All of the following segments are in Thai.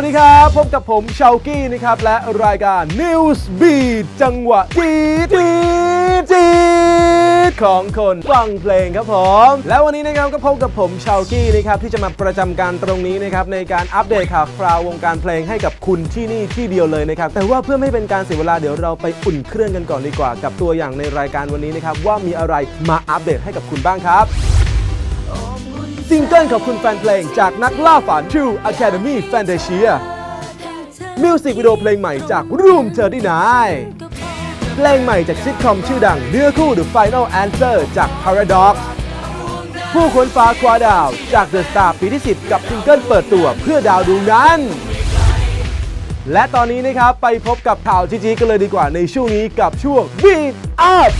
วัสดีครับ พบกับผมชาวกี้นะครับ และรายการ News Beat จังหวะจีดจีดจีดของคนฟังเพลงครับผม และวันนี้นะครับก็พบกับผมชาวกี้นะครับที่จะมาประจำการตรงนี้นะครับในการอัปเดตข่าวคราววงการเพลงให้กับคุณที่นี่ที่เดียวเลยนะครับแต่ว่าเพื่อไม่เป็นการเสียเวลาเดี๋ยวเราไปอุ่นเครื่องกันก่อนดีกว่า กับตัวอย่างในรายการวันนี้นะครับว่ามีอะไรมาอัปเดตให้กับคุณบ้างครับ ซิงเกิลขอบคุณแฟนเพลงจากนักล่าฝัน True Academy Fantasia มิวสิกวิดีโอเพลงใหม่จาก Room 39เพลงใหม่จากซิทคอมชื่อดังเนื้อคู่ The Final Answer จาก Paradox ผู้ค้นฟ้าคว้าดาวจาก The Star ปีที่ 10 กับซิงเกิลเปิดตัวเพื่อดาวดวงนั้น และตอนนี้นะครับไปพบกับข่าวจีๆกันเลยดีกว่าในช่วงนี้กับช่วง Beat Up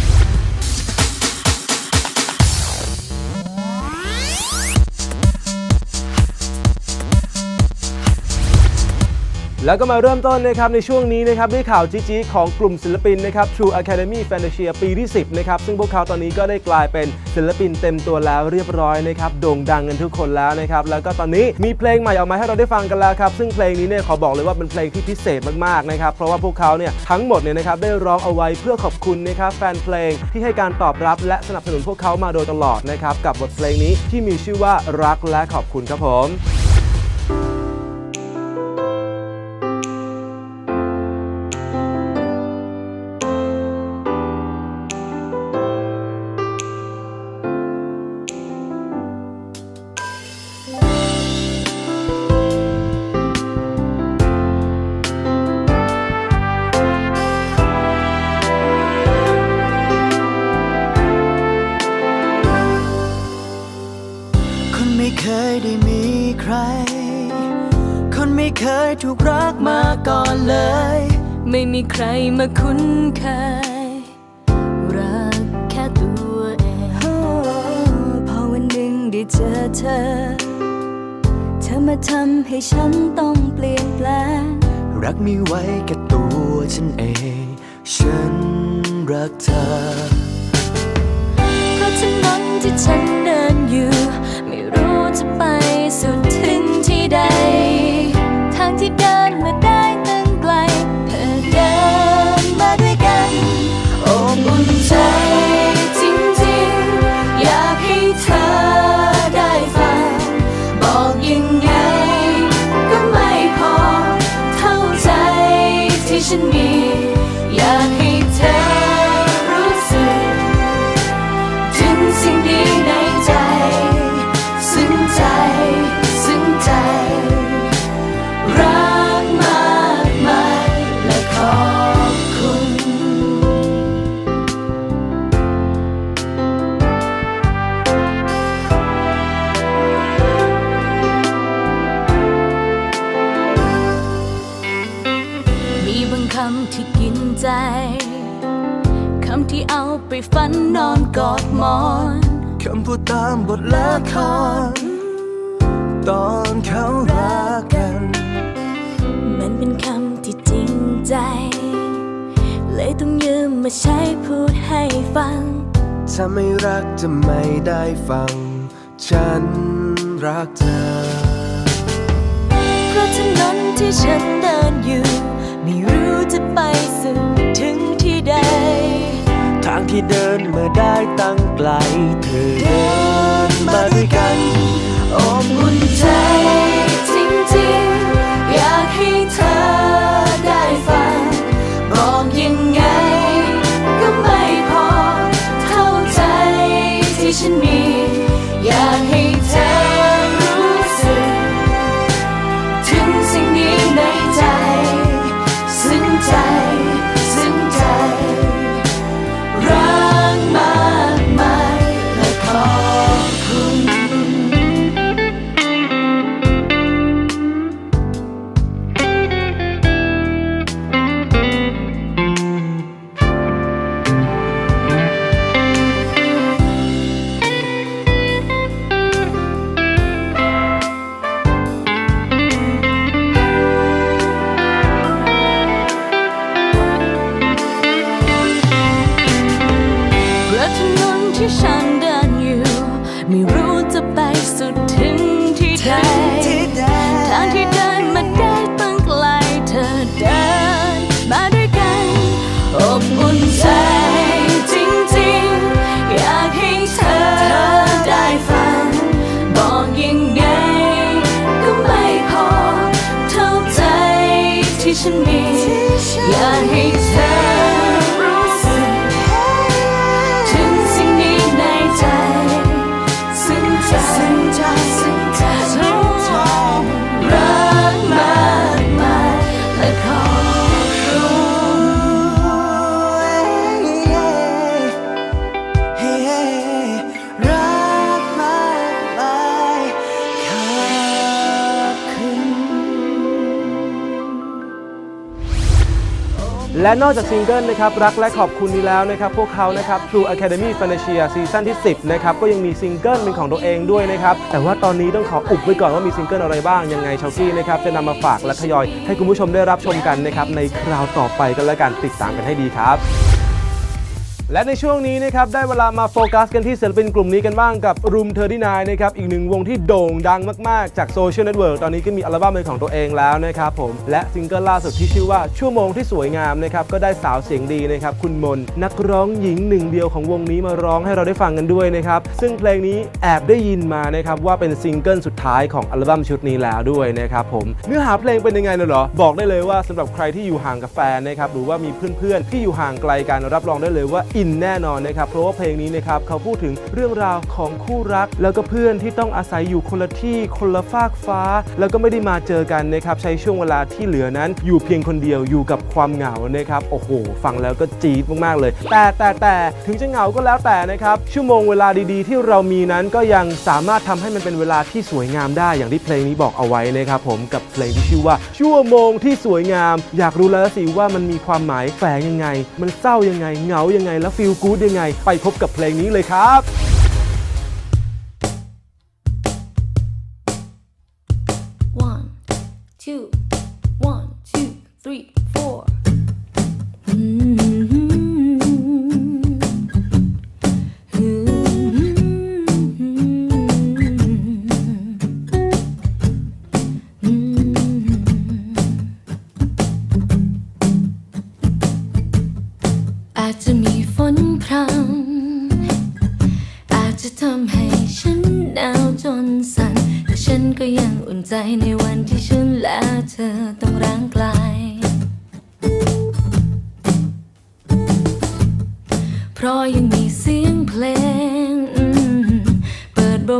แล้วก็มาเริ่มต้นนะครับในช่วงนี้นะครับด้วยข่าวจีจีของกลุ่มศิลปินนะครับ True Academy Fantasia ปีที่ 10 นะครับ ซึ่งพวกเขาตอนนี้ก็ได้กลายเป็นศิลปินเต็มตัวแล้วเรียบร้อยนะครับ โด่งดังกันทุกคนแล้วนะครับ แล้วก็ตอนนี้มีเพลงใหม่ออกมาให้เราได้ฟังกันแล้วครับ ซึ่งเพลงนี้เนี่ยขอบอกเลยว่าเป็นเพลงที่พิเศษมากๆนะครับ เพราะว่าพวกเขาเนี่ยทั้งหมดเนี่ยนะครับได้ร้องเอาไว้เพื่อขอบคุณนะครับแฟนเพลงที่ให้การตอบรับ และสนับสนุนพวกเขามาโดยตลอดนะครับกับบทเพลงนี้ที่มีชื่อว่ารักและขอบคุณครับผม ไม่มีใครมาคุ้นเคย รักแค่ตัวเองพอวันหนึ่งได้เจอเธอ เธอมาทำให้ฉันต้องเปลี่ยนแปลง รักมีไว้แค่ตัวฉันเอง ฉันรักเธอ เพราะฉะนั้นที่ฉันเดินอยู่ ไม่รู้จะไปสุดถึงที่ใด มาใช้พูดให้ฟัง ถ้าไม่รักจะไม่ได้ฟัง ฉันรักเธอ เพราะถนนที่ฉันเดินอยู่ ไม่รู้จะไปสุดถึงที่ใด ทางที่เดินมาได้ตั้งไกล เธอเดินมาด้วยกันอบอุ่นใจ อยากให้ และนอกจากซิงเกิลนะครับรักและขอบคุณนี้แล้วนะครับพวกเขานะครับ True Academy f a n a s i a ซีซั่นที่ 10นะครับก็ยังมีซิงเกิลเป็นของตัวเองด้วยนะครับแต่ว่าตอนนี้ต้องขออุบไว้ก่อนว่ามีซิงเกิลอะไรบ้างยังไงชาวกี้นะครับจะนำมาฝากและทยอยให้คุณผู้ชมได้รับชมกันนะครับในคราวต่อไปกันแล้วกันติดตามกันให้ดีครับ และในช่วงนี้นะครับได้เวลามาโฟกัสกันที่ศิลปินกลุ่มนี้กันบ้างกับ Room 39นะครับอีกหนึ่งวงที่โด่งดังมาก ๆ จากโซเชียลเน็ตเวิร์กตอนนี้ก็มีอัลบั้มเป็นของตัวเองแล้วนะครับผมและซิงเกิลล่าสุดที่ชื่อว่าชั่วโมงที่สวยงามนะครับก็ได้สาวเสียงดีนะครับคุณมน นักร้องหญิงหนึ่งเดียวของวงนี้มาร้องให้เราได้ฟังกันด้วยนะครับซึ่งเพลงนี้แอบได้ยินมานะครับว่าเป็นซิงเกิลสุดท้ายของอัลบั้มชุดนี้แล้วด้วยนะครับผมเนื้อหาเพลงเป็นยังไงน่ะเหรอบอกได้เลยว่าสำหรับใครที่อยู่ห่างกับแฟนนะครับหรือว่ามีเพื่อนๆที่อยู่ห่างไกลกันรับรองได้เลยว่าอินแน่นอนนะครับ เพราะว่าเพลงนี้นะครับเขาพูดถึงเรื่องราวของคู่รัก แล้วก็เพื่อนที่ต้องอาศัยอยู่คนละที่คนละฟากฟ้า แล้วก็ไม่ได้มาเจอกันนะครับใช้ช่วงเวลาที่เหลือนั้น อยู่เพียงคนเดียวอยู่กับความเหงานะครับโอ้โห ฟังแล้วก็จี๊ดมากๆเลย แต่แต่แต่ถึงจะเหงาก็แล้วแต่นะครับชั่วโมงเวลาดีๆ ที่เรามีนั้นก็ยังสามารถทำให้มันเป็นเวลาที่สวยงามได้อย่างที่เพลงนี้บอกเอาไว้นะครับผมกับเพลงที่ชื่อว่าชั่วโมงที่สวยงาม อยากรู้แล้วสิว่ามันมีความหมายแฝงยังไง มันเศร้ายังไงเหงายังไงแล้วแล้ฟีลกู๊ดยังไง ไปพบกับเพลงนี้เลยครับ1 2 1 2 3 4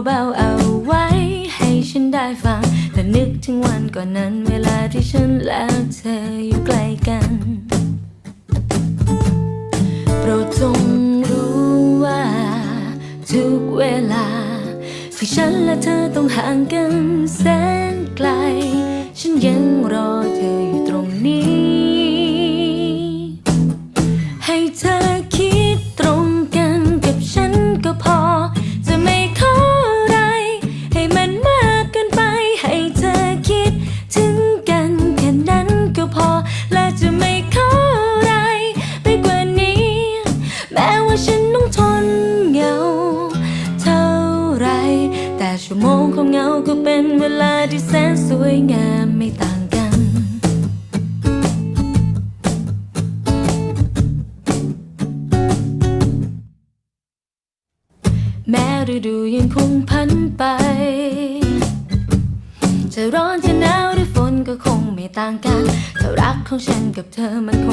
เบาๆเอาไว้ ให้ฉันได้ฟังแต่นึกถึงวันก่อนนั้น เวลาที่ฉันและเธออยู่ใกล้กัน โปรดจงรู้ว่า ทุกเวลาที่ฉันและเธอต้องห่างกันแสนไกล ฉันยังรอเธออยู่ ของฉันกับเธอมัน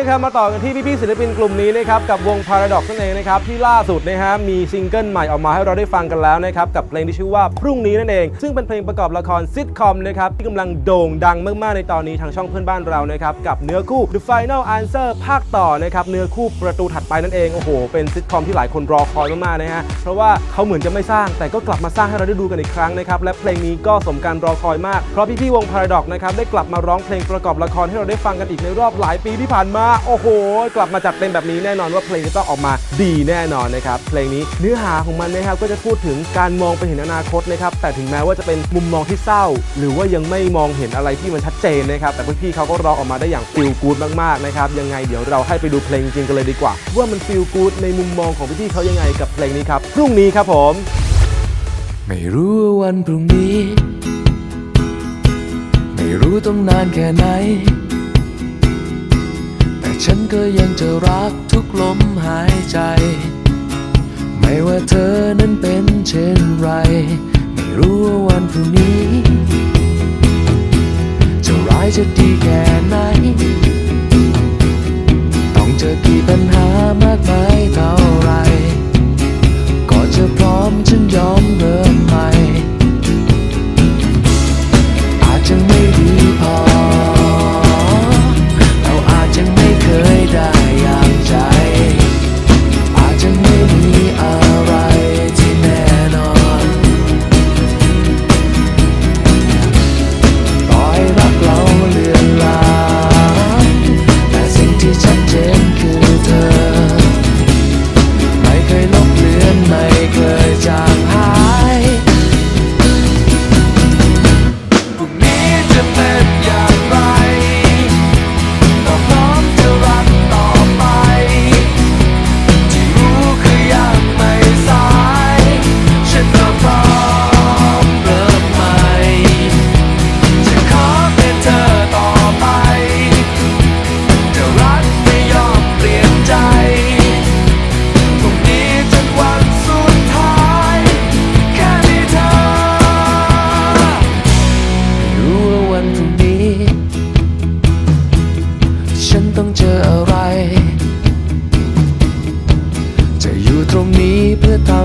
นะครับมาต่อกันที่พี่ๆศิลปินกลุ่มนี้นะครับกับวง Paradox นั่นเองนะครับที่ล่าสุดนะฮะมีซิงเกิลใหม่ออกมาให้เราได้ฟังกันแล้วนะครับกับเพลงที่ชื่อว่าพรุ่งนี้นั่นเอง ซึ่งเป็นเพลงประกอบละครซิทคอมนะครับที่กำลังโด่งดังมากๆในตอนนี้ทางช่องเพื่อนบ้านเรานะครับกับเนื้อคู่ The Final Answer ภาคต่อนะครับเนื้อคู่ประตูถัดไปนั่นเองโอ้โหเป็นซิทคอมที่หลายคนรอคอยมากๆนะฮะเพราะว่าเขาเหมือนจะไม่สร้าง แต่ก็กลับมาสร้างให้เราได้ดูกันอีกครั้งนะครับและเพลงนี้ก็สมการรอคอยมากเพราะพี่ๆวง Paradox นะครับได้กลับมาร้องเพลงประกอบละครให้เราได้ฟังกันอีกในรอบหลายปีที่ผ่านมาโอ้โห กลับมาจัดเต็มแบบนี้แน่นอนว่าเพลงจะต้องออกมาดีแน่นอนนะครับเพลงนี้เนื้อหาของมันนะครับก็จะพูดถึงการมองไปเห็นอนาคตนะครับแต่ถึงแม้ว่าจะเป็นมุมมองที่เศร้า หรือว่ายังไม่มองเห็นอะไรที่มันชัดเจนนะครับแต่พี่ๆเขาก็ร้องออกมาได้อย่างฟีลกู๊ดมากๆนะครับยังไงเดี๋ยวเราให้ไปดูเพลงจริงกันเลยดีกว่า ว่ามันฟีลกู๊ดในมุมมองของพี่ๆเขายังไงกับเพลงนี้ครับพรุ่งนี้ครับผม ไม่รู้ว่าวันพรุ่งนี้ ไม่รู้ต้องนานแค่ไหน ก็ยังจะรักทุกลมหายใจ ไม่ว่าเธอนั้นเป็นเช่นไร ไม่รู้ว่าวันพรุ่งนี้ จะร้ายจะดีแค่ไหน ต้องเจอกี่ปัญหา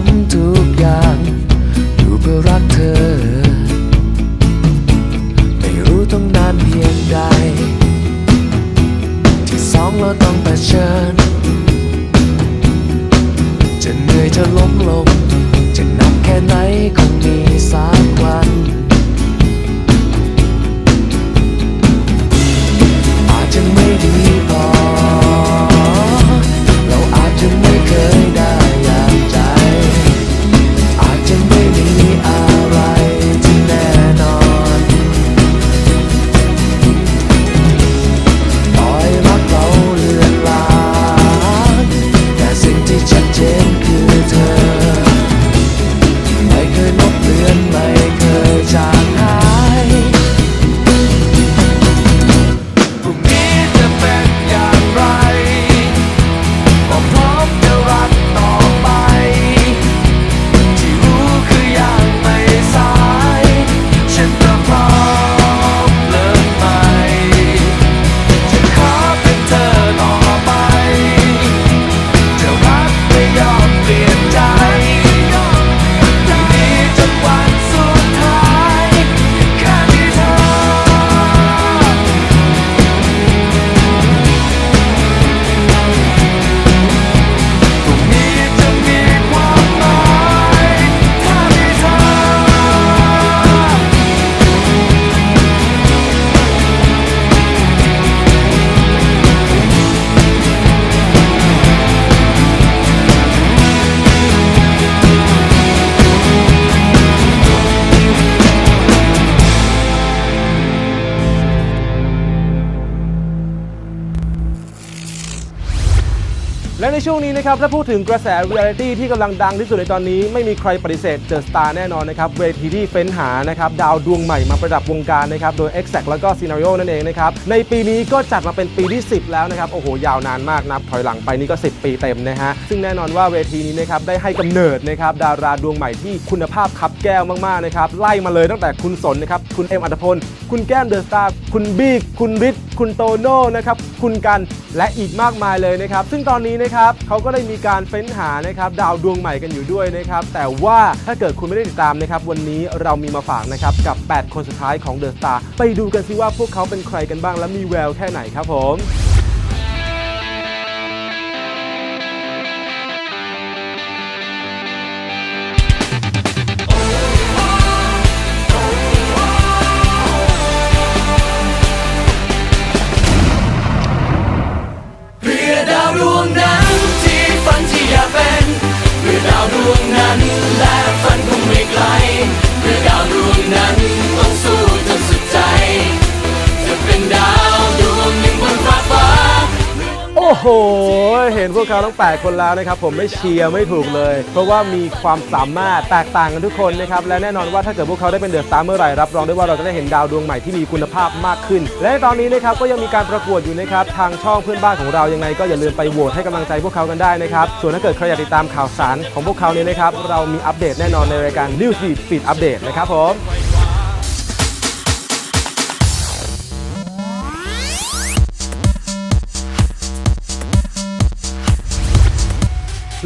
ำทุกอย่างอยู่เพื่อรักเธอ ไม่รู้ต้องนานเพียงใด ที่สองเราต้องเผชิญ และในช่วงนี้นะครับถ้าพูดถึงกระแสเรียลิตี้ที่กำลังดังที่สุดในตอนนี้ ไม่มีใครปฏิเสธเจอสตาร์แน่นอนนะครับเวทีที่เฟ้นหานะครับดาวดวงใหม่มาประดับวงการนะครับโดย Exact แล้วก็ Scenario นั่นเองนะครับในปีนี้ก็จัดมาเป็นปีที่ 10 แล้วนะครับโอ้โหยาวนานมากนับถอยหลังไปนี่ก็ 10 ปีเต็มนะฮะซึ่งแน่นอนว่าเวทีนี้นะครับได้ให้กำเนิดนะครับดาราดวงใหม่ที่คุณภาพคับแก้วมากๆนะครับไล่มาเลยตั้งแต่คุณสนนะครับคุณเอ็มอัตพลคุณแก้มเดอะสตาร์คุณบี้คุณฤทธิ์คุณโตโน่นะครับคุณกันและอีกมากมายเลยนะครับซึ่งตอนนี้นะครับเขาก็ได้มีการเฟ้นหานะครับดาวดวงใหม่กันอยู่ด้วยนะครับแต่ว่าถ้าเกิดคุณไม่ได้ติดตามนะครับวันนี้เรามีมาฝากนะครับกับ 8 คนสุดท้ายของเดอะสตาร์ไปดูกันซิว่าพวกเขาเป็นใครกันบ้างและมีแววแค่ไหนครับผม ห เห็นพวกเขาทั้ง 8 คนแล้วนะครับ ผมไม่เชียร์ไม่ถูกเลย เพราะว่ามีความสามารถแตกต่างกันทุกคนนะครับ และแน่นอนว่าถ้าเกิดพวกเขาได้เป็นเดอะสตาร์เมื่อไหร่รับรองได้ว่าเราจะได้เห็นดาวดวงใหม่ที่มีคุณภาพมากขึ้น และตอนนี้นะครับก็ยังมีการประกวดอยู่นะครับทางช่องเพื่อนบ้านของเรายังไง ก็อย่าลืมไปโหวตให้กำลังใจพวกเขากันได้นะครับส่วนถ้าเกิดใครอยากติดตามข่าวสารของพวกเขาเนี่ยนะครับเรามีอัปเดตแน่นอนในรายการ News Feed Feed Update นะครับผม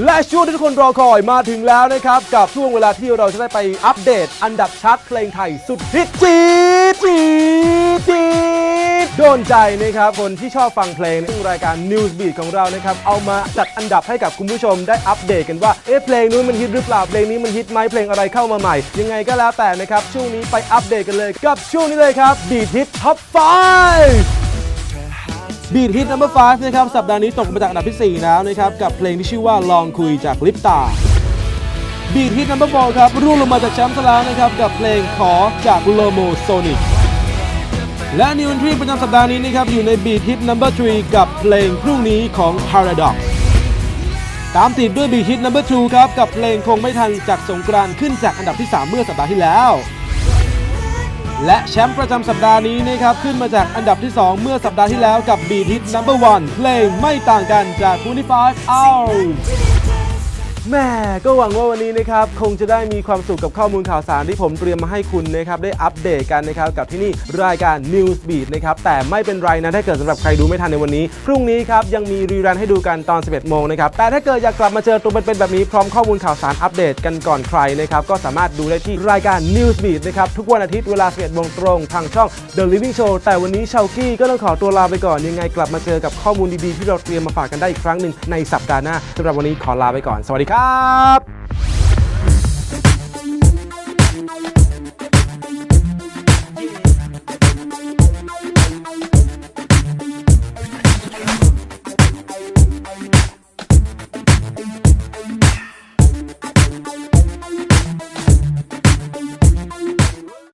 และช่วงที่ทุกคนรอคอยมาถึงแล้วนะครับ กับช่วงเวลาที่เราจะได้ไปอัปเดต อันดับชาร์ตเพลงไทยสุดฮิตจี๊ดจี๊ดจีดโดนใจนะครับคนที่ชอบฟังเพลงซึ่งรายการ News Beat ของเรานะครับ เอามาจัดอันดับให้กับคุณผู้ชมได้อัปเดตกันว่า เอ๊ะเพลงนู้นมันฮิตหรือเปล่าเพลงนี้มันฮิตไหมเพลงอะไรเข้ามาใหม่ ยังไงก็แล้วแต่นะครับ ช่วงนี้ไปอัปเดตกันเลยกับช่วงนี้เลยครับ Beat Hit Top 5 บีทฮิตนัมเบอร์5นะครับ สัปดาห์นี้ตกมาจากอันดับที่ 4 แล้วนะครับ กับเพลงที่ชื่อว่าลองคุยจากลิปตาบีทฮิตนัมเบอร์4ครับร่วงลงมาจากแชมป์ซะแล้วนะครับ กับเพลงขอจากโลโมโซนิกและนิวนทรีประจำสัปดาห์นี้นะครับ อยู่ในบีทฮิตนัมเบอร์3กับเพลงพรุ่งนี้ของ Paradox ตามติดด้วยบีทฮิตนัมเบอร์2ครับ กับเพลงคงไม่ทันจากสงกรานต์ขึ้นจากอันดับที่ 3 เมื่อสัปดาห์ที่แล้ว และแชมป์ประจำสัปดาห์นี้นะครับขึ้นมาจากอันดับที่ 2 เมื่อสัปดาห์ที่แล้วกับบีทิตนัมเบอร์วันเพลงไม่ต่างกันจาก 25 Hours แม่ก็หวังว่าวันนี้นะครับคงจะได้มีความสุขกับข้อมูลข่าวสารที่ผมเตรียมมาให้คุณนะครับได้อัปเดตกันนะครับกับที่นี่รายการ News Beat นะครับแต่ไม่เป็นไรนะถ้าเกิดสำหรับใครดูไม่ทันในวันนี้ พรุ่งนี้ครับยังมีรีรันให้ดูกันตอน 11 โมงนะครับแต่ถ้าเกิดอยากกลับมาเจอตัวเป็นๆแบบนี้พร้อมข้อมูลข่าวสารอัปเดตกันก่อนใครนะครับก็สามารถดูได้ที่รายการ News Beat นะครับทุกวันอาทิตย์เวลา 11 โมงตรงทางช่อง The Living Show แต่วันนี้ชาวกี้ก็ต้องขอตัวลาไปก่อนยังไงกลับมาเจอกับข้อมูลดีๆที่เราเตรียมมาฝากกันได้อีกครั้งหนึ่งในสัปดาห์หน้าสำหรับวันนี้ขอลาไปก่อนสวัสดีครับ